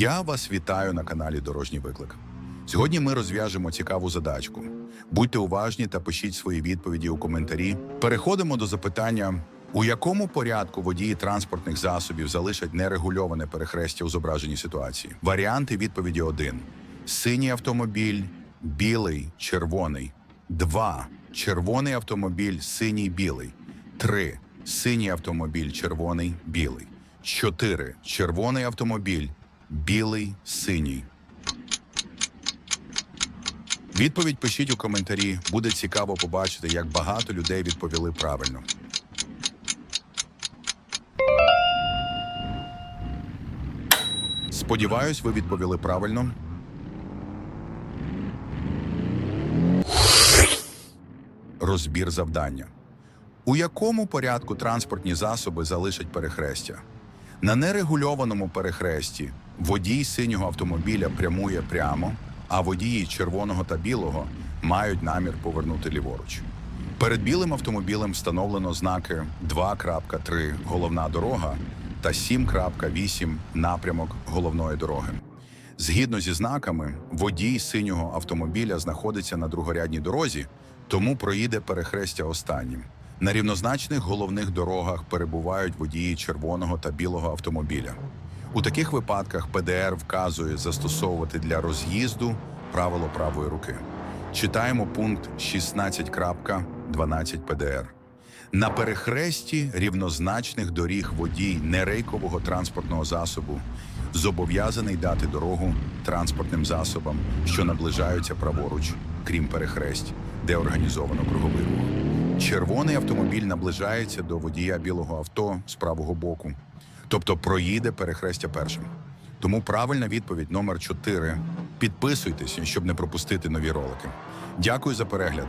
Я вас вітаю на каналі Дорожній Виклик. Сьогодні ми розв'яжемо цікаву задачку. Будьте уважні та пишіть свої відповіді у коментарі. Переходимо до запитання: у якому порядку водії транспортних засобів залишать нерегульоване перехрестя у зображеній ситуації? Варіанти відповіді 1. Синій автомобіль, білий, червоний. 2. Червоний автомобіль, синій, білий. 3. Синій автомобіль, червоний, білий. 4. Червоний автомобіль, білий, синій. Відповідь пишіть у коментарі. Буде цікаво побачити, як багато людей відповіли правильно. Сподіваюсь, ви відповіли правильно. Розбір завдання. У якому порядку транспортні засоби залишать перехрестя? На нерегульованому перехресті водій синього автомобіля прямує прямо, а водії червоного та білого мають намір повернути ліворуч. Перед білим автомобілем встановлено знаки 2.3 головна дорога та 7.8 напрямок головної дороги. Згідно зі знаками, водій синього автомобіля знаходиться на другорядній дорозі, тому проїде перехрестя останнім. На рівнозначних головних дорогах перебувають водії червоного та білого автомобіля. У таких випадках ПДР вказує застосовувати для роз'їзду правило правої руки. Читаємо пункт 16.12 ПДР. На перехресті рівнозначних доріг водій нерейкового транспортного засобу зобов'язаний дати дорогу транспортним засобам, що наближаються праворуч, крім перехресть, де організовано круговий рух. Червоний автомобіль наближається до водія білого авто з правого боку, тобто проїде перехрестя першим. Тому правильна відповідь номер 4. Підписуйтесь, щоб не пропустити нові ролики. Дякую за перегляд.